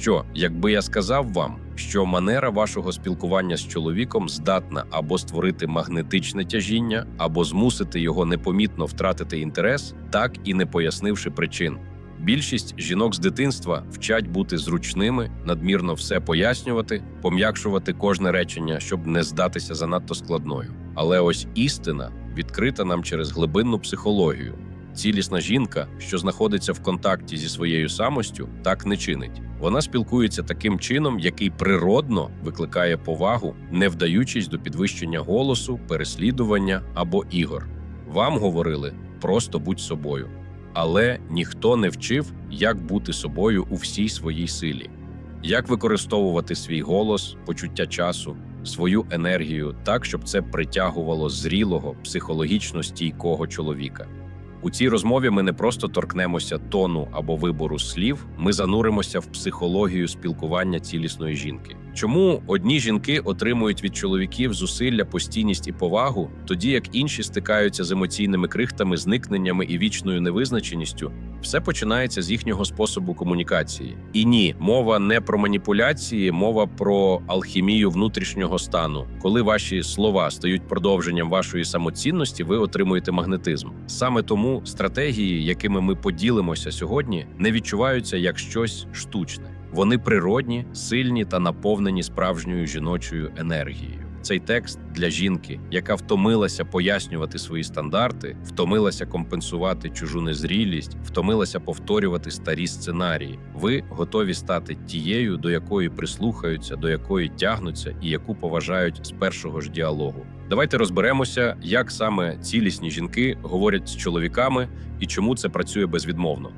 що, якби я сказав вам, що манера вашого спілкування з чоловіком здатна або створити магнетичне тяжіння, або змусити його непомітно втратити інтерес, так і не пояснивши причин. Більшість жінок з дитинства вчать бути зручними, надмірно все пояснювати, пом'якшувати кожне речення, щоб не здатися занадто складною. Але ось істина відкрита нам через глибинну психологію. Цілісна жінка, що знаходиться в контакті зі своєю самостю, так не чинить. Вона спілкується таким чином, який природно викликає повагу, не вдаючись до підвищення голосу, переслідування або ігор. Вам говорили просто будь собою, але ніхто не вчив, як бути собою у всій своїй силі, як використовувати свій голос, почуття часу, свою енергію так, щоб це притягувало зрілого, психологічно стійкого чоловіка. У цій розмові ми не просто торкнемося тону або вибору слів, ми зануримося в психологію спілкування цілісної жінки. Чому одні жінки отримують від чоловіків зусилля, постійність і повагу, тоді як інші стикаються з емоційними крихтами, зникненнями і вічною невизначеністю? Все починається з їхнього способу комунікації. І ні, мова не про маніпуляції, мова про алхімію внутрішнього стану. Коли ваші слова стають продовженням вашої самоцінності, ви отримуєте магнетизм. Саме тому стратегії, якими ми поділимося сьогодні, не відчуваються як щось штучне. Вони природні, сильні та наповнені справжньою жіночою енергією. Цей текст для жінки, яка втомилася пояснювати свої стандарти, втомилася компенсувати чужу незрілість, втомилася повторювати старі сценарії. Ви готові стати тією, до якої прислухаються, до якої тягнуться і яку поважають з першого ж діалогу. Давайте розберемося, як саме цілісні жінки говорять з чоловіками і чому це працює безвідмовно.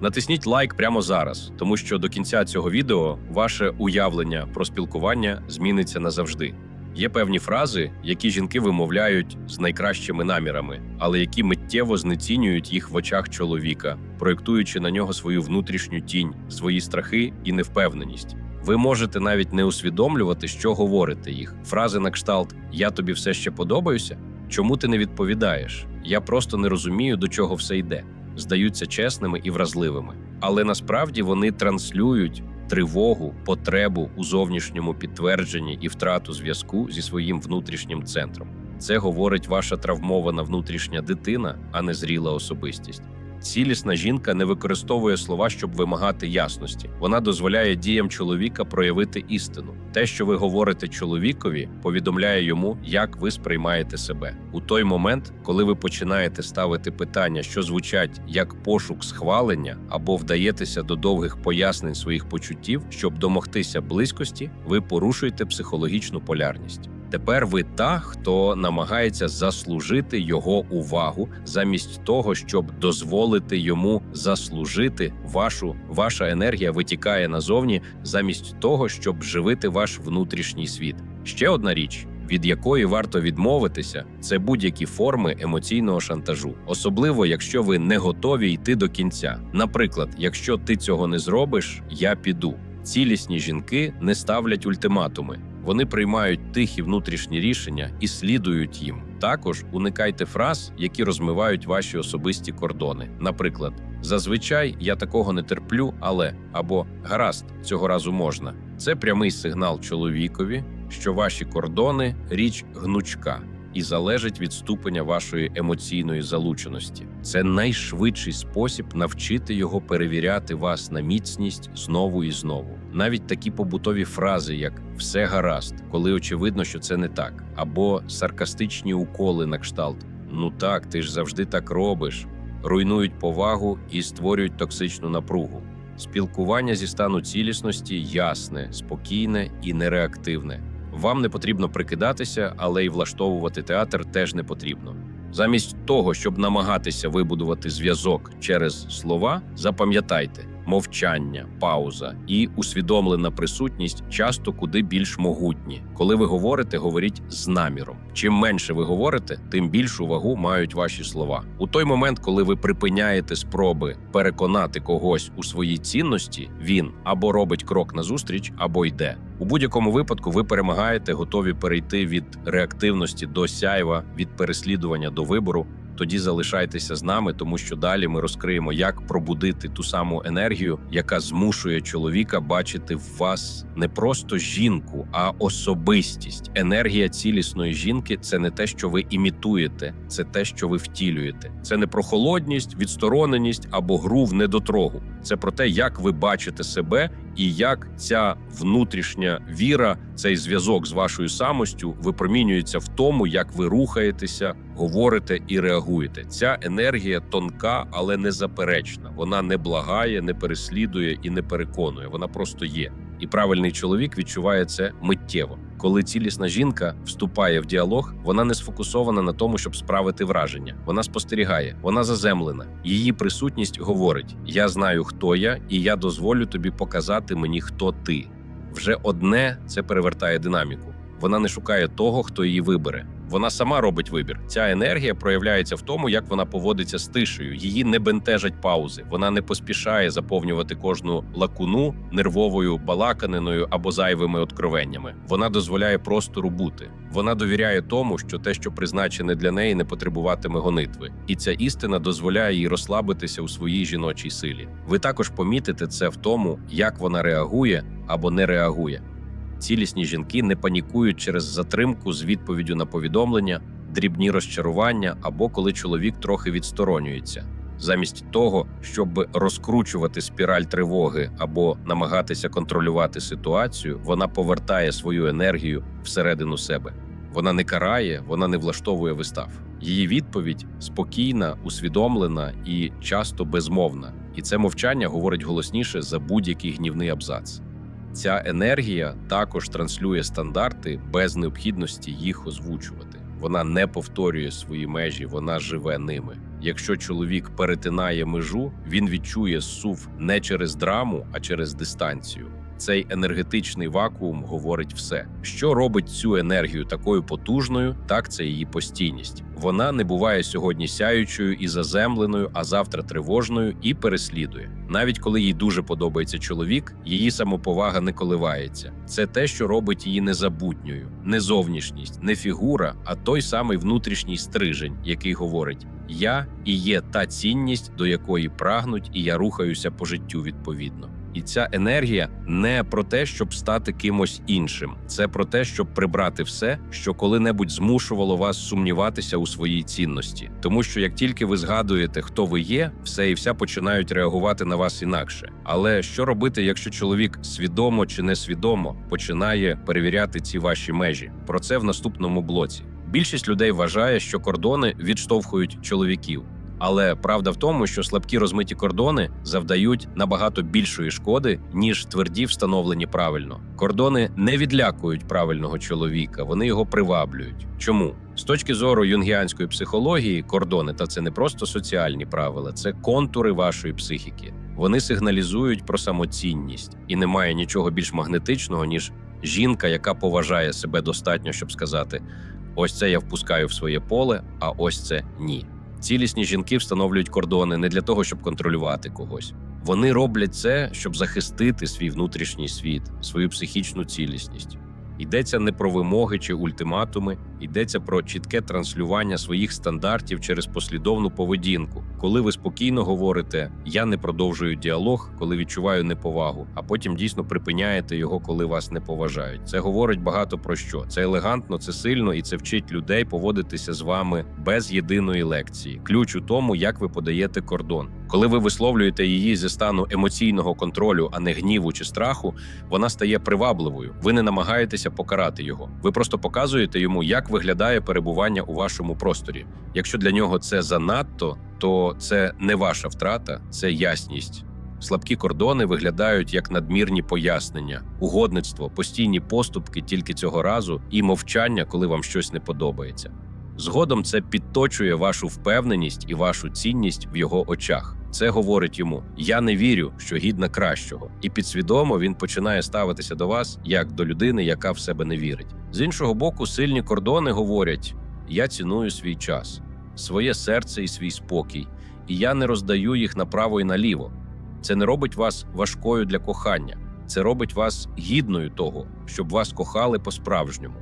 Натисніть лайк прямо зараз, тому що до кінця цього відео ваше уявлення про спілкування зміниться назавжди. Є певні фрази, які жінки вимовляють з найкращими намірами, але які миттєво знецінюють їх в очах чоловіка, проєктуючи на нього свою внутрішню тінь, свої страхи і невпевненість. Ви можете навіть не усвідомлювати, що говорите їх. Фрази на кшталт Я тобі все ще подобаюся. Чому ти не відповідаєш? Я просто не розумію, до чого все йде. Здаються чесними і вразливими, але насправді вони транслюють тривогу, потребу у зовнішньому підтвердженні і втрату зв'язку зі своїм внутрішнім центром. Це говорить ваша травмована внутрішня дитина, а не зріла особистість. Цілісна жінка не використовує слова, щоб вимагати ясності. Вона дозволяє діям чоловіка проявити істину. Те, що ви говорите чоловікові, повідомляє йому, як ви сприймаєте себе. У той момент, коли ви починаєте ставити питання, що звучать як пошук схвалення, або вдаєтеся до довгих пояснень своїх почуттів, щоб домогтися близькості, ви порушуєте психологічну полярність. Тепер ви та, хто намагається заслужити його увагу, замість того, щоб дозволити йому заслужити вашу ваша енергія витікає назовні, замість того, щоб живити ваш внутрішній світ. Ще одна річ. Від якої варто відмовитися, це будь-які форми емоційного шантажу, особливо якщо ви не готові йти до кінця. Наприклад, якщо ти цього не зробиш, я піду. Цілісні жінки не ставлять ультиматуми. Вони приймають тихі внутрішні рішення і слідують їм. Також уникайте фраз, які розмивають ваші особисті кордони. Наприклад, зазвичай я такого не терплю, але або гаразд, цього разу можна. Це прямий сигнал чоловікові, що ваші кордони річ гнучка і залежить від ступеня вашої емоційної залученості. Це найшвидший спосіб навчити його перевіряти вас на міцність знову і знову. Навіть такі побутові фрази, як все гаразд, коли очевидно, що це не так, або саркастичні уколи на кшталт Ну так, ти ж завжди так робиш, руйнують повагу і створюють токсичну напругу. Спілкування зі стану цілісності ясне, спокійне і нереактивне. Вам не потрібно прикидатися, але й влаштовувати театр теж не потрібно. Замість того, щоб намагатися вибудувати зв'язок через слова, запам'ятайте, мовчання, пауза і усвідомлена присутність часто куди більш могутні. Коли ви говорите, говоріть з наміром. Чим менше ви говорите, тим більшу вагу мають ваші слова. У той момент, коли ви припиняєте спроби переконати когось у своїй цінності, він або робить крок назустріч, або йде. У будь-якому випадку ви перемагаєте, готові перейти від реактивності до сяйва, від переслідування до вибору. Тоді залишайтеся з нами, тому що далі ми розкриємо, як пробудити ту саму енергію, яка змушує чоловіка бачити в вас не просто жінку, а особистість. Енергія цілісної жінки це не те, що ви імітуєте, це те, що ви втілюєте. Це не про холодність, відстороненість або гру в недотрогу. Це про те, як ви бачите себе і як ця внутрішня віра, цей зв'язок з вашою самостю випромінюється в тому, як ви рухаєтеся, говорите і реагуєте. Ця енергія тонка, але не заперечна. Вона не благає, не переслідує і не переконує. Вона просто є. І правильний чоловік відчуває це миттєво. Коли цілісна жінка вступає в діалог, вона не сфокусована на тому, щоб справити враження. Вона спостерігає, вона заземлена. Її присутність говорить: Я знаю, хто я, і я дозволю тобі показати мені, хто ти. Вже одне це перевертає динаміку. Вона не шукає того, хто її вибере. Вона сама робить вибір. Ця енергія проявляється в тому, як вона поводиться з тишею. Її не бентежать паузи. Вона не поспішає заповнювати кожну лакуну нервовою балаканиною або зайвими откровеннями. Вона дозволяє простору бути. Вона довіряє тому, що те, що призначене для неї, не потребуватиме гонитви, і ця істина дозволяє їй розслабитися у своїй жіночій силі. Ви також помітите це в тому, як вона реагує або не реагує. Цілісні жінки не панікують через затримку з відповіддю на повідомлення, дрібні розчарування або коли чоловік трохи відсторонюється. Замість того, щоб розкручувати спіраль тривоги або намагатися контролювати ситуацію, вона повертає свою енергію всередину себе. Вона не карає, вона не влаштовує вистав. Її відповідь спокійна, усвідомлена і часто безмовна. І це мовчання говорить голосніше за будь-який гнівний абзац. Ця енергія також транслює стандарти без необхідності їх озвучувати. Вона не повторює свої межі, вона живе ними. Якщо чоловік перетинає межу, він відчує сув не через драму, а через дистанцію. Цей енергетичний вакуум говорить все, що робить цю енергію такою потужною, так це її постійність. Вона не буває сьогодні сяючою і заземленою, а завтра тривожною і переслідує. Навіть коли їй дуже подобається чоловік, її самоповага не коливається. Це те, що робить її незабутньою, не зовнішність, не фігура, а той самий внутрішній стрижень, який говорить: Я і є та цінність, до якої прагнуть, і я рухаюся по життю відповідно. І ця енергія не про те, щоб стати кимось іншим, це про те, щоб прибрати все, що коли-небудь змушувало вас сумніватися у своїй цінності. Тому що як тільки ви згадуєте, хто ви є, все і вся починають реагувати на вас інакше. Але що робити, якщо чоловік свідомо чи несвідомо починає перевіряти ці ваші межі? Про це в наступному блоці. Більшість людей вважає, що кордони відштовхують чоловіків. Але правда в тому, що слабкі розмиті кордони завдають набагато більшої шкоди, ніж тверді встановлені правильно. Кордони не відлякують правильного чоловіка, вони його приваблюють. Чому з точки зору юнгіанської психології, кордони та це не просто соціальні правила, це контури вашої психіки. Вони сигналізують про самоцінність, і немає нічого більш магнетичного ніж жінка, яка поважає себе достатньо, щоб сказати: ось це я впускаю в своє поле, а ось це ні. Цілісні жінки встановлюють кордони не для того, щоб контролювати когось. Вони роблять це, щоб захистити свій внутрішній світ, свою психічну цілісність. Йдеться не про вимоги чи ультиматуми, йдеться про чітке транслювання своїх стандартів через послідовну поведінку, коли ви спокійно говорите Я не продовжую діалог, коли відчуваю неповагу, а потім дійсно припиняєте його, коли вас не поважають. Це говорить багато про що. Це елегантно, це сильно і це вчить людей поводитися з вами без єдиної лекції. Ключ у тому, як ви подаєте кордон. Коли ви висловлюєте її зі стану емоційного контролю, а не гніву чи страху, вона стає привабливою. Ви не намагаєтеся покарати його. Ви просто показуєте йому, як виглядає перебування у вашому просторі. Якщо для нього це занадто, то це не ваша втрата, це ясність. Слабкі кордони виглядають як надмірні пояснення, угодництво, постійні поступки тільки цього разу і мовчання, коли вам щось не подобається. Згодом це підточує вашу впевненість і вашу цінність в його очах. Це говорить йому: я не вірю, що гідна кращого, і підсвідомо він починає ставитися до вас як до людини, яка в себе не вірить. З іншого боку, сильні кордони говорять: я ціную свій час, своє серце і свій спокій, і я не роздаю їх направо і наліво. Це не робить вас важкою для кохання, це робить вас гідною того, щоб вас кохали по-справжньому.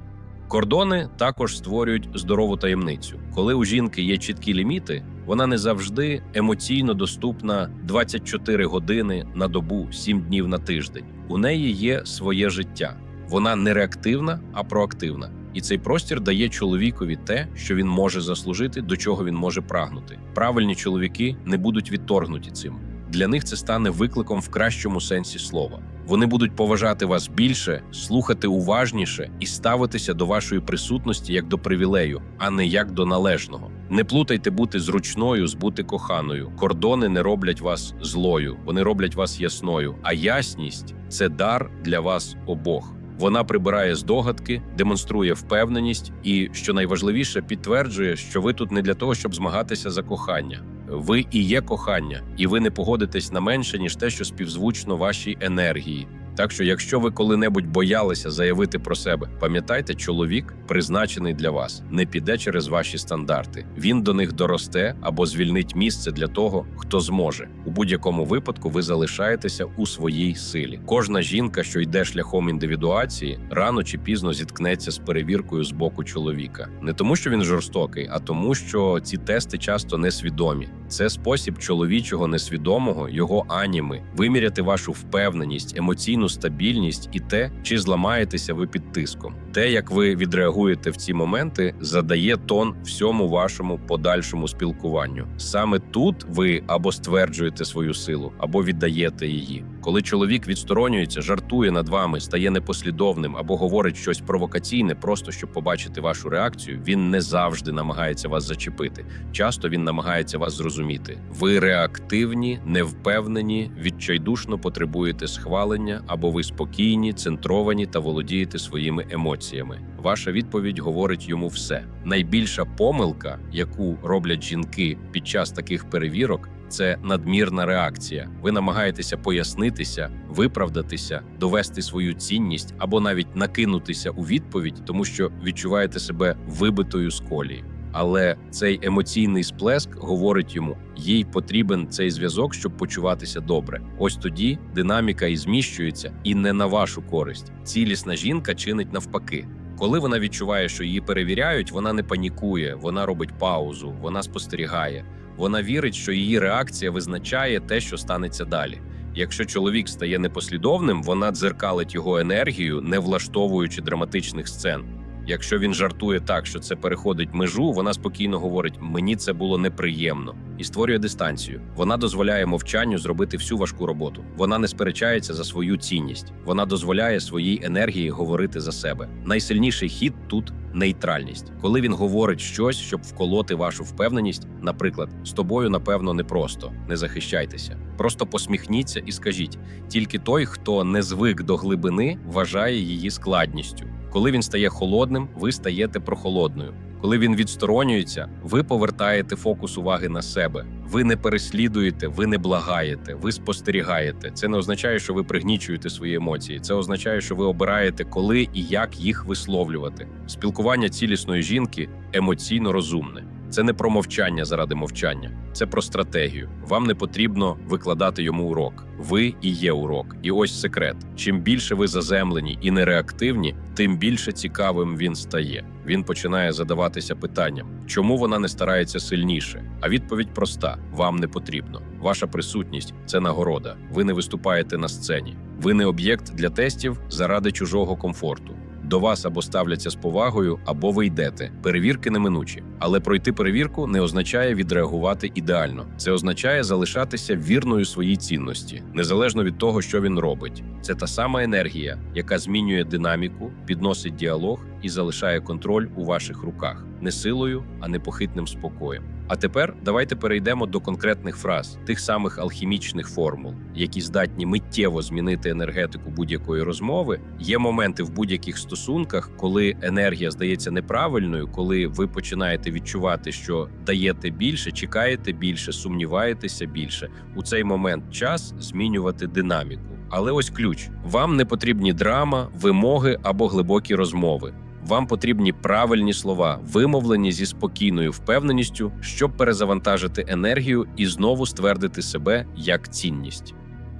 Кордони також створюють здорову таємницю. Коли у жінки є чіткі ліміти, вона не завжди емоційно доступна 24 години на добу, 7 днів на тиждень. У неї є своє життя. Вона не реактивна, а проактивна. І цей простір дає чоловікові те, що він може заслужити, до чого він може прагнути. Правильні чоловіки не будуть відторгнуті цим. Для них це стане викликом в кращому сенсі слова. Вони будуть поважати вас більше, слухати уважніше і ставитися до вашої присутності як до привілею, а не як до належного. Не плутайте бути зручною з бути коханою. Кордони не роблять вас злою, вони роблять вас ясною. А ясність це дар для вас обох. Вона прибирає здогадки, демонструє впевненість і, що найважливіше, підтверджує, що ви тут не для того, щоб змагатися за кохання. Ви і є кохання, і ви не погодитесь на менше, ніж те, що співзвучно вашій енергії. Так що, якщо ви коли-небудь боялися заявити про себе, пам'ятайте, чоловік, призначений для вас, не піде через ваші стандарти. Він до них доросте або звільнить місце для того, хто зможе. У будь-якому випадку ви залишаєтеся у своїй силі. Кожна жінка, що йде шляхом індивідуації, рано чи пізно зіткнеться з перевіркою з боку чоловіка, не тому, що він жорстокий, а тому, що ці тести часто несвідомі. Це спосіб чоловічого несвідомого, його аніми, виміряти вашу впевненість, емоційну стабільність і те, чи зламаєтеся ви під тиском. Те, як ви відреагуєте в ці моменти, задає тон всьому вашому подальшому спілкуванню. Саме тут ви або стверджуєте свою силу, або віддаєте її. Коли чоловік відсторонюється, жартує над вами, стає непослідовним або говорить щось провокаційне, просто щоб побачити вашу реакцію, він не завжди намагається вас зачепити. Часто він намагається вас зрозуміти. Ви реактивні, невпевнені, відчайдушно потребуєте схвалення, або ви спокійні, центровані та володієте своїми емоціями. Ваша відповідь говорить йому все. Найбільша помилка, яку роблять жінки під час таких перевірок. Це надмірна реакція. Ви намагаєтеся пояснитися, виправдатися, довести свою цінність або навіть накинутися у відповідь, тому що відчуваєте себе вибитою з колії. Але цей емоційний сплеск говорить йому: їй потрібен цей зв'язок, щоб почуватися добре. Ось тоді динаміка і зміщується, і не на вашу користь. Цілісна жінка чинить навпаки. Коли вона відчуває, що її перевіряють, вона не панікує, вона робить паузу, вона спостерігає. Вона вірить, що її реакція визначає те, що станеться далі. Якщо чоловік стає непослідовним, вона дзеркалить його енергію, не влаштовуючи драматичних сцен. Якщо він жартує так, що це переходить межу, вона спокійно говорить: мені це було неприємно і створює дистанцію. Вона дозволяє мовчанню зробити всю важку роботу. Вона не сперечається за свою цінність. Вона дозволяє своїй енергії говорити за себе. Найсильніший хід тут нейтральність. Коли він говорить щось, щоб вколоти вашу впевненість, наприклад, з тобою, напевно, непросто, не захищайтеся. Просто посміхніться і скажіть: тільки той, хто не звик до глибини, вважає її складністю. Коли він стає холодним, ви стаєте прохолодною. Коли він відсторонюється, ви повертаєте фокус уваги на себе. Ви не переслідуєте, ви не благаєте, ви спостерігаєте. Це не означає, що ви пригнічуєте свої емоції. Це означає, що ви обираєте, коли і як їх висловлювати. Спілкування цілісної жінки емоційно розумне. Це не про мовчання заради мовчання, це про стратегію. Вам не потрібно викладати йому урок. Ви і є урок. І ось секрет: чим більше ви заземлені і нереактивні, тим більше цікавим він стає. Він починає задаватися питанням, чому вона не старається сильніше. А відповідь проста: вам не потрібно. Ваша присутність це нагорода. Ви не виступаєте на сцені. Ви не об'єкт для тестів заради чужого комфорту. До вас або ставляться з повагою, або ви йдете. Перевірки неминучі. Але пройти перевірку не означає відреагувати ідеально. Це означає залишатися вірною своїй цінності, незалежно від того, що він робить. Це та сама енергія, яка змінює динаміку, підносить діалог і залишає контроль у ваших руках не силою, а непохитним спокоєм. А тепер давайте перейдемо до конкретних фраз, тих самих алхімічних формул, які здатні миттєво змінити енергетику будь-якої розмови. Є моменти в будь-яких стосунках, коли енергія здається неправильною, коли ви починаєте відчувати, що даєте більше, чекаєте більше, сумніваєтеся більше. У цей момент час змінювати динаміку. Але ось ключ: вам не потрібні драма, вимоги або глибокі розмови. Вам потрібні правильні слова, вимовлені зі спокійною впевненістю, щоб перезавантажити енергію і знову ствердити себе як цінність.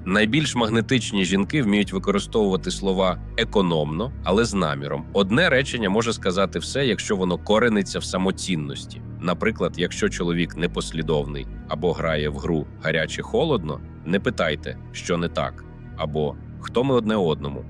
Найбільш магнетичні жінки вміють використовувати слова економно, але з наміром. Одне речення може сказати все, якщо воно корениться в самоцінності. Наприклад, якщо чоловік непослідовний або грає в гру гаряче холодно, не питайте, що не так, або хто ми одне одному.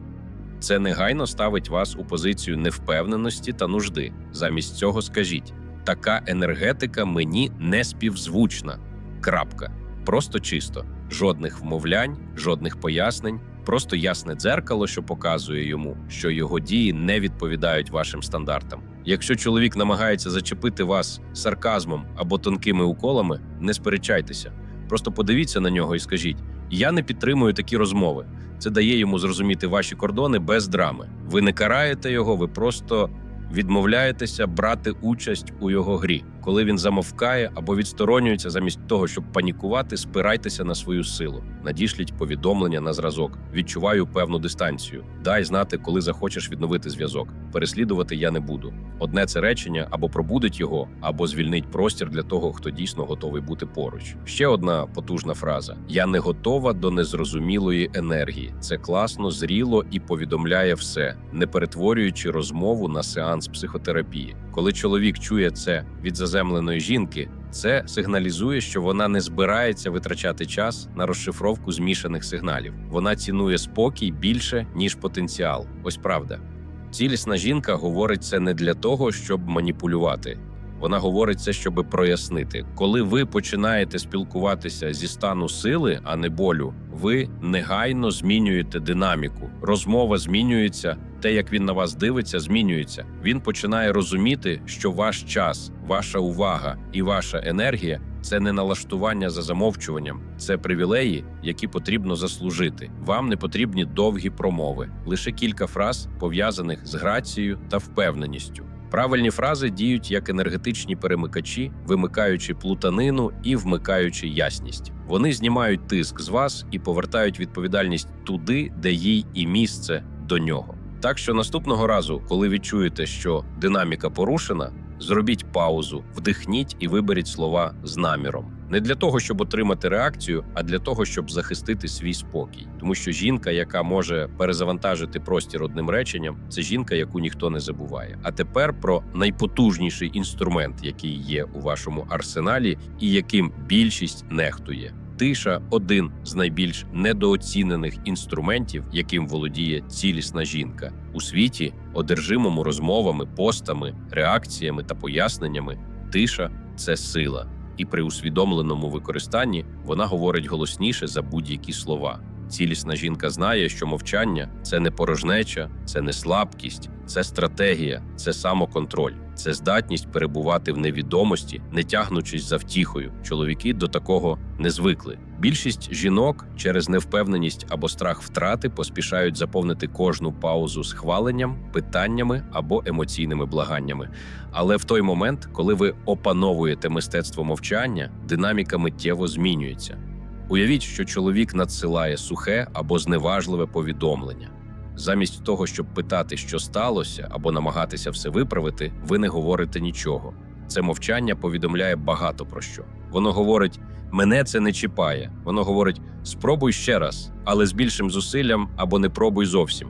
Це негайно ставить вас у позицію невпевненості та нужди. Замість цього скажіть: така енергетика мені не співзвучна. Крапка. Просто чисто, жодних вмовлянь, жодних пояснень, просто ясне дзеркало, що показує йому, що його дії не відповідають вашим стандартам. Якщо чоловік намагається зачепити вас сарказмом або тонкими уколами, не сперечайтеся. Просто подивіться на нього і скажіть: я не підтримую такі розмови. Це дає йому зрозуміти ваші кордони без драми. Ви не караєте його, ви просто відмовляєтеся брати участь у його грі. Коли він замовкає або відсторонюється, замість того, щоб панікувати, спирайтеся на свою силу. Надішліть повідомлення на зразок. Відчуваю певну дистанцію. Дай знати, коли захочеш відновити зв'язок. Переслідувати я не буду. Одне це речення або пробудить його, або звільнить простір для того, хто дійсно готовий бути поруч. Ще одна потужна фраза: я не готова до незрозумілої енергії. Це класно, зріло і повідомляє все, не перетворюючи розмову на сеанс психотерапії. Коли чоловік чує це від заземленої жінки, це сигналізує, що вона не збирається витрачати час на розшифровку змішаних сигналів. Вона цінує спокій більше ніж потенціал. Ось правда. Цілісна жінка говорить це не для того, щоб маніпулювати. Вона говорить це, щоб прояснити. Коли ви починаєте спілкуватися зі стану сили, а не болю, ви негайно змінюєте динаміку. Розмова змінюється, те, як він на вас дивиться, змінюється. Він починає розуміти, що ваш час, ваша увага і ваша енергія це не налаштування за замовчуванням, це привілеї, які потрібно заслужити. Вам не потрібні довгі промови, лише кілька фраз пов'язаних з грацією та впевненістю. Правильні фрази діють як енергетичні перемикачі, вимикаючи плутанину і вмикаючи ясність. Вони знімають тиск з вас і повертають відповідальність туди, де їй і місце до нього. Так що наступного разу, коли відчуєте, що динаміка порушена, зробіть паузу, вдихніть і виберіть слова з наміром. Не для того, щоб отримати реакцію, а для того, щоб захистити свій спокій. Тому що жінка, яка може перезавантажити простір одним реченням, це жінка, яку ніхто не забуває. А тепер про найпотужніший інструмент, який є у вашому арсеналі, і яким більшість нехтує. Тиша один з найбільш недооцінених інструментів, яким володіє цілісна жінка у світі, одержимому розмовами, постами, реакціями та поясненнями. Тиша це сила, і при усвідомленому використанні вона говорить голосніше за будь-які слова. Цілісна жінка знає, що мовчання це не порожнеча, це не слабкість, це стратегія, це самоконтроль, це здатність перебувати в невідомості, не тягнучись за втіхою. Чоловіки до такого не звикли. Більшість жінок через невпевненість або страх втрати поспішають заповнити кожну паузу схваленням, питаннями або емоційними благаннями. Але в той момент, коли ви опановуєте мистецтво мовчання, динаміка миттєво змінюється. Уявіть, що чоловік надсилає сухе або зневажливе повідомлення. Замість того, щоб питати, що сталося, або намагатися все виправити, ви не говорите нічого. Це мовчання повідомляє багато про що. Воно говорить: мене це не чіпає. Воно говорить: спробуй ще раз, але з більшим зусиллям або не пробуй зовсім.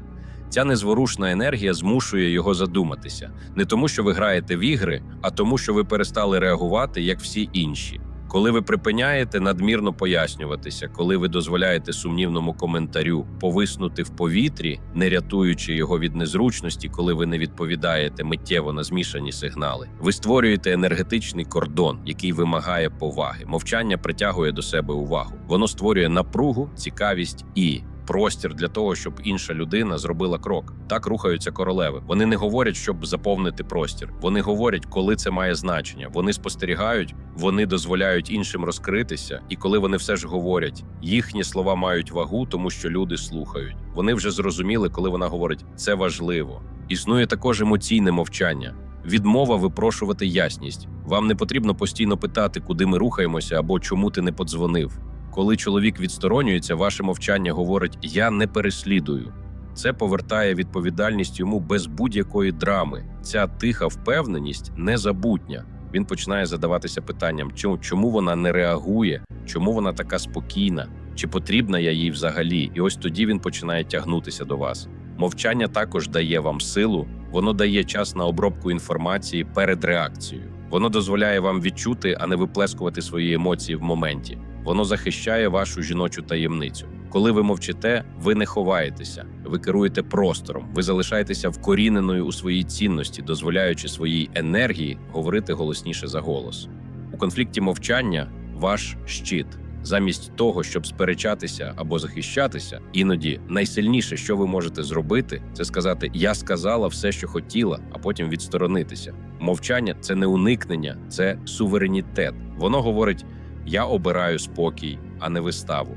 Ця незворушна енергія змушує його задуматися не тому, що ви граєте в ігри, а тому, що ви перестали реагувати як всі інші. Коли ви припиняєте надмірно пояснюватися, коли ви дозволяєте сумнівному коментарю повиснути в повітрі, не рятуючи його від незручності, коли ви не відповідаєте миттєво на змішані сигнали, ви створюєте енергетичний кордон, який вимагає поваги. Мовчання притягує до себе увагу. Воно створює напругу, цікавість і. Простір для того, щоб інша людина зробила крок. Так рухаються королеви. Вони не говорять, щоб заповнити простір. Вони говорять, коли це має значення. Вони спостерігають, вони дозволяють іншим розкритися. І коли вони все ж говорять, їхні слова мають вагу, тому що люди слухають. Вони вже зрозуміли, коли вона говорить це важливо. Існує також емоційне мовчання. Відмова випрошувати ясність. Вам не потрібно постійно питати, куди ми рухаємося або чому ти не подзвонив. Коли чоловік відсторонюється, ваше мовчання говорить Я не переслідую. Це повертає відповідальність йому без будь-якої драми. Ця тиха впевненість незабутня. Він починає задаватися питанням, чому, вона не реагує, чому вона така спокійна. чи потрібна я їй взагалі, і ось тоді він починає тягнутися до вас. Мовчання також дає вам силу, воно дає час на обробку інформації перед реакцією. Воно дозволяє вам відчути, а не виплескувати свої емоції в моменті. Воно захищає вашу жіночу таємницю. Коли ви мовчите, ви не ховаєтеся, ви керуєте простором, ви залишаєтеся вкоріненою у своїй цінності, дозволяючи своїй енергії говорити голосніше за голос. У конфлікті мовчання ваш щит. Замість того, щоб сперечатися або захищатися, іноді найсильніше, що ви можете зробити, це сказати Я сказала все, що хотіла, а потім відсторонитися. Мовчання це не уникнення, це суверенітет. Воно говорить: Я обираю спокій, а не виставу.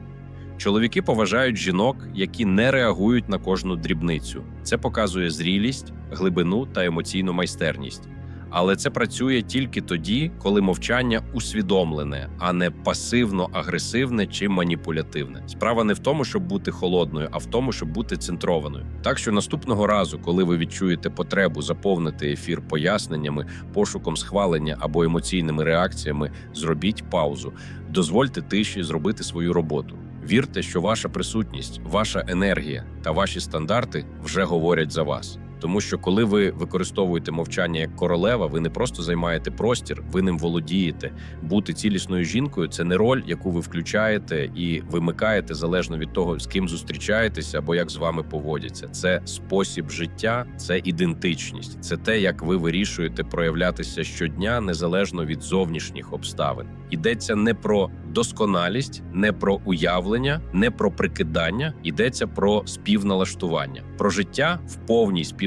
Чоловіки поважають жінок, які не реагують на кожну дрібницю. Це показує зрілість, глибину та емоційну майстерність. Але це працює тільки тоді, коли мовчання усвідомлене, а не пасивно-агресивне чи маніпулятивне. Справа не в тому, щоб бути холодною, а в тому, щоб бути центрованою. Так що наступного разу, коли ви відчуєте потребу заповнити ефір поясненнями, пошуком схвалення або емоційними реакціями, зробіть паузу, дозвольте тиші зробити свою роботу. Вірте, що ваша присутність, ваша енергія та ваші стандарти вже говорять за вас. Тому що коли ви використовуєте мовчання як королева, ви не просто займаєте простір, ви ним володієте. Бути цілісною жінкою це не роль, яку ви включаєте і вимикаєте залежно від того, з ким зустрічаєтеся або як з вами поводяться. Це спосіб життя, це ідентичність, це те, як ви вирішуєте проявлятися щодня незалежно від зовнішніх обставин. Йдеться не про досконалість, не про уявлення, не про прикидання. Йдеться про співналаштування, про життя в повній співналаштуванні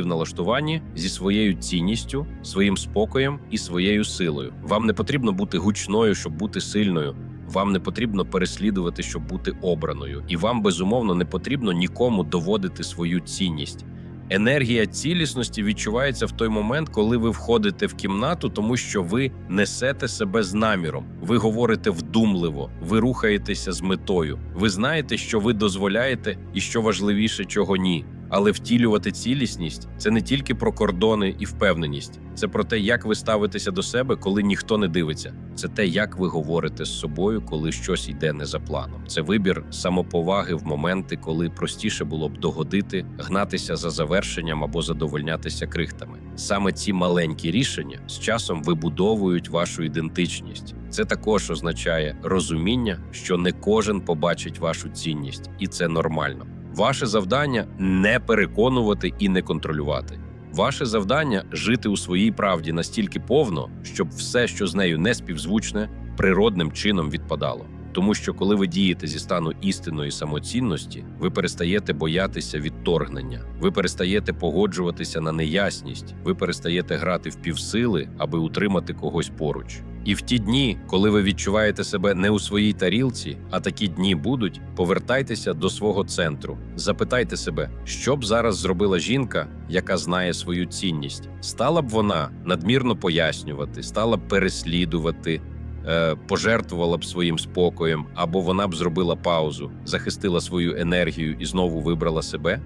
зі своєю цінністю, своїм спокоєм і своєю силою. Вам не потрібно бути гучною, щоб бути сильною. Вам не потрібно переслідувати, щоб бути обраною, і вам безумовно не потрібно нікому доводити свою цінність. Енергія цілісності відчувається в той момент, коли ви входите в кімнату, тому що ви несете себе з наміром. Ви говорите вдумливо, ви рухаєтеся з метою. Ви знаєте, що ви дозволяєте, і що важливіше, чого ні. Але втілювати цілісність це не тільки про кордони і впевненість, це про те, як ви ставитеся до себе, коли ніхто не дивиться. Це те, як ви говорите з собою, коли щось йде не за планом. Це вибір самоповаги в моменти, коли простіше було б догодити, гнатися за завершенням або задовольнятися крихтами. Саме ці маленькі рішення з часом вибудовують вашу ідентичність. Це також означає розуміння, що не кожен побачить вашу цінність, і це нормально. Ваше завдання не переконувати і не контролювати. Ваше завдання жити у своїй правді настільки повно, щоб все, що з нею не співзвучне, природним чином відпадало. Тому що коли ви дієте зі стану істинної самоцінності, ви перестаєте боятися відторгнення, ви перестаєте погоджуватися на неясність, ви перестаєте грати в півсили, аби утримати когось поруч. І в ті дні, коли ви відчуваєте себе не у своїй тарілці, а такі дні будуть, повертайтеся до свого центру. Запитайте себе, що б зараз зробила жінка, яка знає свою цінність. Стала б вона надмірно пояснювати, стала б переслідувати, е, пожертвувала б своїм спокоєм, або вона б зробила паузу, захистила свою енергію і знову вибрала себе.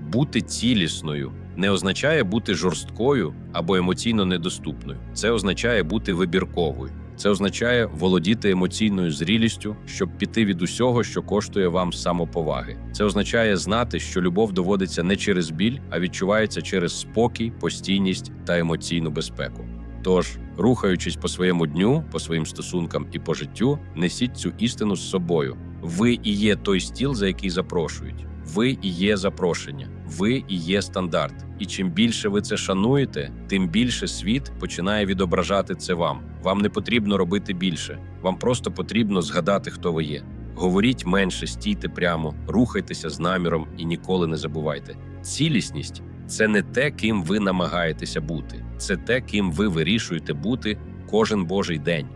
Бути цілісною не означає бути жорсткою або емоційно недоступною. Це означає бути вибірковою. Це означає володіти емоційною зрілістю, щоб піти від усього, що коштує вам самоповаги. Це означає знати, що любов доводиться не через біль, а відчувається через спокій, постійність та емоційну безпеку. Тож, рухаючись по своєму дню, по своїм стосункам і по життю, несіть цю істину з собою. Ви і є той стіл, за який запрошують. Ви і є запрошення, ви і є стандарт. І чим більше ви це шануєте, тим більше світ починає відображати це вам. Вам не потрібно робити більше. Вам просто потрібно згадати, хто ви є. Говоріть менше, стійте прямо, рухайтеся з наміром і ніколи не забувайте. Цілісність це не те, ким ви намагаєтеся бути, це те, ким ви вирішуєте бути кожен божий день.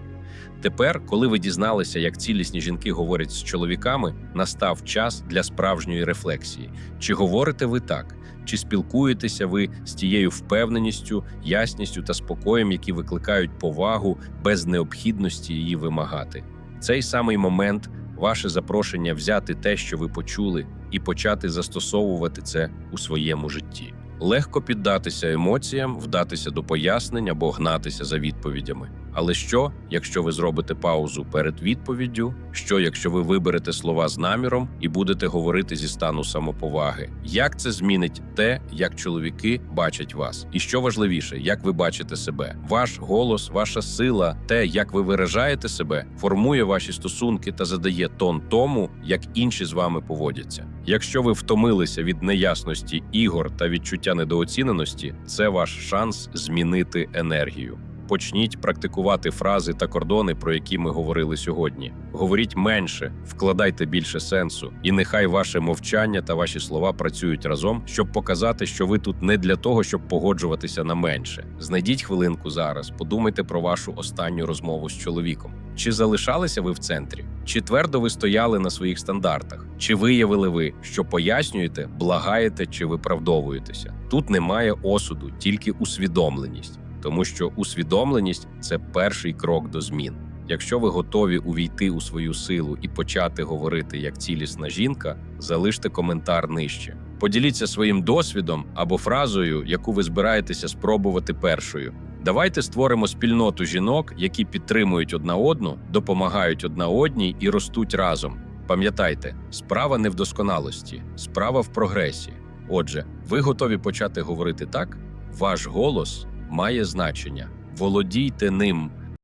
Тепер, коли ви дізналися, як цілісні жінки говорять з чоловіками, настав час для справжньої рефлексії. Чи говорите ви так? Чи спілкуєтеся ви з тією впевненістю, ясністю та спокоєм, які викликають повагу без необхідності її вимагати? Цей самий момент ваше запрошення взяти те, що ви почули, і почати застосовувати це у своєму житті. Легко піддатися емоціям, вдатися до пояснень або гнатися за відповідями. Але що, якщо ви зробите паузу перед відповіддю? Що, якщо ви виберете слова з наміром і будете говорити зі стану самоповаги? Як це змінить те, як чоловіки бачать вас? І що важливіше, як ви бачите себе? Ваш голос, ваша сила, те, як ви виражаєте себе, формує ваші стосунки та задає тон тому, як інші з вами поводяться. Якщо ви втомилися від неясності ігор та відчуття недооціненості, це ваш шанс змінити енергію. Почніть практикувати фрази та кордони, про які ми говорили сьогодні. Говоріть менше, вкладайте більше сенсу, і нехай ваше мовчання та ваші слова працюють разом, щоб показати, що ви тут не для того, щоб погоджуватися на менше. Знайдіть хвилинку зараз, подумайте про вашу останню розмову з чоловіком. Чи залишалися ви в центрі? Чи твердо ви стояли на своїх стандартах? Чи виявили ви, що пояснюєте, благаєте чи виправдовуєтеся? Тут немає осуду, тільки усвідомленість тому що усвідомленість це перший крок до змін. Якщо ви готові увійти у свою силу і почати говорити як цілісна жінка, залиште коментар нижче. Поділіться своїм досвідом або фразою, яку ви збираєтеся спробувати першою. Давайте створимо спільноту жінок, які підтримують одна одну, допомагають одна одній і ростуть разом. Пам'ятайте, справа не в досконалості, справа в прогресі. Отже, ви готові почати говорити так? Ваш голос має значення. Володійте ним